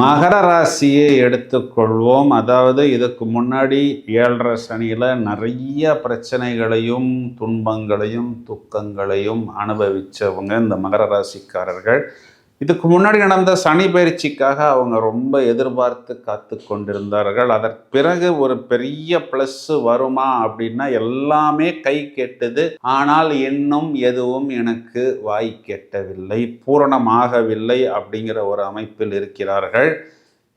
மகர ராசியை எடுத்துக்கொள்வோம். அதாவது இதுக்கு முன்னாடி ஏழரை சனியில் நிறைய பிரச்சனைகளையும் துன்பங்களையும் துக்கங்களையும் அனுபவித்தவங்க இந்த மகர ராசிக்காரர்கள். இதுக்கு முன்னாடி நடந்த சனி பயிற்சிக்காக அவங்க ரொம்ப எதிர்பார்த்து காத்து கொண்டிருந்தார்கள். அதற்கு பிறகு ஒரு பெரிய ப்ளஸ் வருமா அப்படின்னா எல்லாமே கை கெட்டது. ஆனால் இன்னும் எதுவும் எனக்கு வாய் கெட்டவில்லை பூரணமாகவில்லை அப்படிங்கிற ஒரு அமைப்பில் இருக்கிறார்கள்.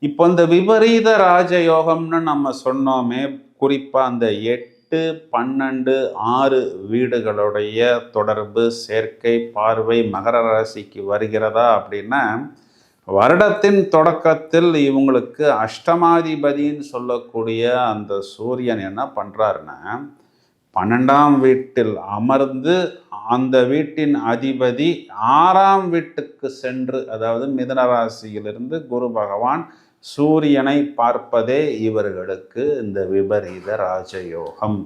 இப்போ இந்த விபரீத ராஜயோகம்னு நம்ம சொன்னோமே குறிப்பாக அந்த எட்டு எட்டு பன்னெண்டு ஆறு வீடுகளுடைய தொடர்பு சேர்க்கை பார்வை மகர ராசிக்கு வருகிறதா அப்படின்னா வருடத்தின் தொடக்கத்தில் இவங்களுக்கு அஷ்டமாதிபதின்னு சொல்லக்கூடிய அந்த சூரியன் என்ன பண்ணுறாருன்னா பன்னெண்டாம் வீட்டில் அமர்ந்து அந்த வீட்டின் அதிபதி ஆறாம் வீட்டுக்கு சென்று அதாவது மிதனராசியிலிருந்து குரு பகவான் சூரியனை பார்ப்பதே இவர்களுக்கு இந்த விபரீத ராஜயோகம்.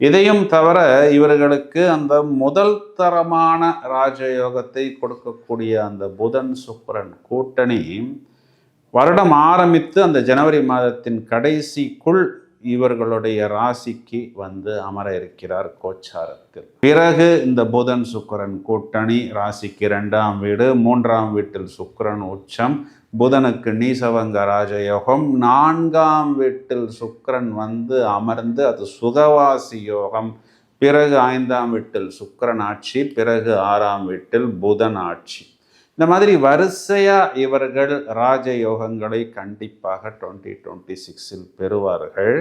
இதையும் தவிர இவர்களுக்கு அந்த முதல் தரமான ராஜயோகத்தை கொடுக்கக்கூடிய அந்த புதன் சுக்கரன் கூட்டணி வருடம் ஆரம்பித்து அந்த ஜனவரி மாதத்தின் கடைசிக்குள் இவர்களுடைய ராசிக்கு வந்து அமர இருக்கிறார் கோச்சாரத்தில். பிறகு இந்த புதன் சுக்கரன் கூட்டணி ராசிக்கு இரண்டாம் வீடு மூன்றாம் வீட்டில் சுக்கரன் உச்சம் புதனுக்கு நீசவங்க ராஜயோகம் நான்காம் வீட்டில் சுக்கரன் வந்து அமர்ந்து அது சுகவாசி யோகம். பிறகு ஐந்தாம் வீட்டில் சுக்கரன் ஆட்சி பிறகு ஆறாம் வீட்டில் புதன் ஆட்சி. இந்த மாதிரி வரிசையாக இவர்கள் ராஜயோகங்களை கண்டிப்பாக டுவெண்ட்டி டுவெண்ட்டி சிக்ஸில் பெறுவார்கள்.